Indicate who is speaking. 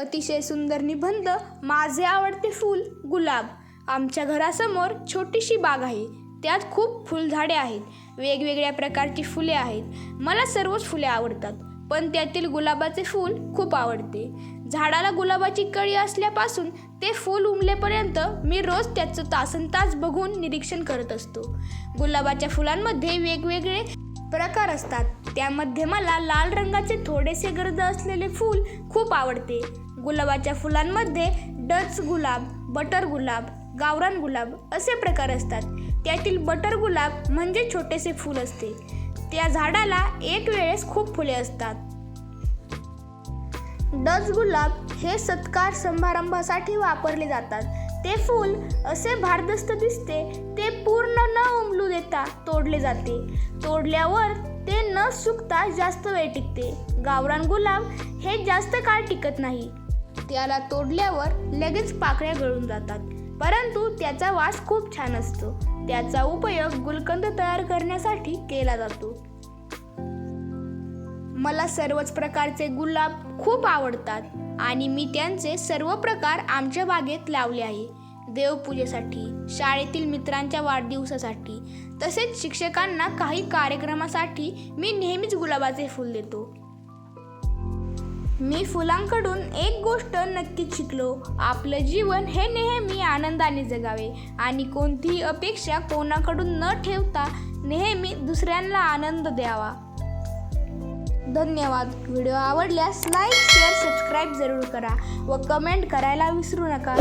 Speaker 1: अतिशय सुंदर निबंध माझे आवडते फूल गुलाब. आमच्या घरासमोर छोटीशी बाग आहे. त्यात खूप फुलझाडे आहेत. वेगवेगळ्या प्रकारची फुले आहेत. मला सर्वच फुले आवडतात पण त्यातील गुलाबाचे फूल खूप आवडते. झाडाला गुलाबाची कळी असल्यापासून ते फूल उमलेपर्यंत मी रोज त्याचं तासन तास बघून निरीक्षण करत असतो. गुलाबाच्या फुलांमध्ये वेगवेगळे प्रकार असतात. त्यामध्ये मला लाल रंगाचे थोडेसे गर्द असलेले फूल खूप आवडते. गुलाबाच्या फुलांमध्ये डच गुलाब बटर गुलाब गावरान गुलाब असे प्रकार असतात. त्यातील बटर गुलाब म्हणजे छोटेसे फूल असते. त्या झाडाला एक वेळेस खूप फुले असतात. डच गुलाब हे सत्कार समारंभासाठी वापरले जातात. ते फूल असे भारदस्त दिसते ते पूर्ण न उमलू देता तोडले जाते. तोडल्यावर ते न सुकता जास्त वेळ टिकते. गावरान गुलाब हे जास्त काळ टिकत नाही. त्याला तोडल्यावर लगेच पाकळ्या गळून जातात. परंतु त्याचा वास खूप छान असतो. त्याचा उपयोग गुलकंद तयार करण्यासाठी केला जातो. मला सर्वच प्रकारचे गुलाब खूप आवडतात आणि मी त्यांचे सर्व प्रकार आमच्या बागेत लावले आहे. देवपूजेसाठी शाळेतील मित्रांच्या वाढदिवसासाठी तसेच शिक्षकांना काही कार्यक्रमासाठी मी नेहमीच गुलाबाचे फूल देतो. मी फुलांकडून एक गोष्ट नक्कीच शिकलो. आपलं जीवन हे नेहमी आनंदाने जगावे आणि कोणतीही अपेक्षा कोणाकडून न ठेवता नेहमी दुसऱ्यांना आनंद द्यावा. धन्यवाद. व्हिडिओ आवडल्यास लाईक शेअर सबस्क्राईब जरूर करा व कमेंट करायला विसरू नका.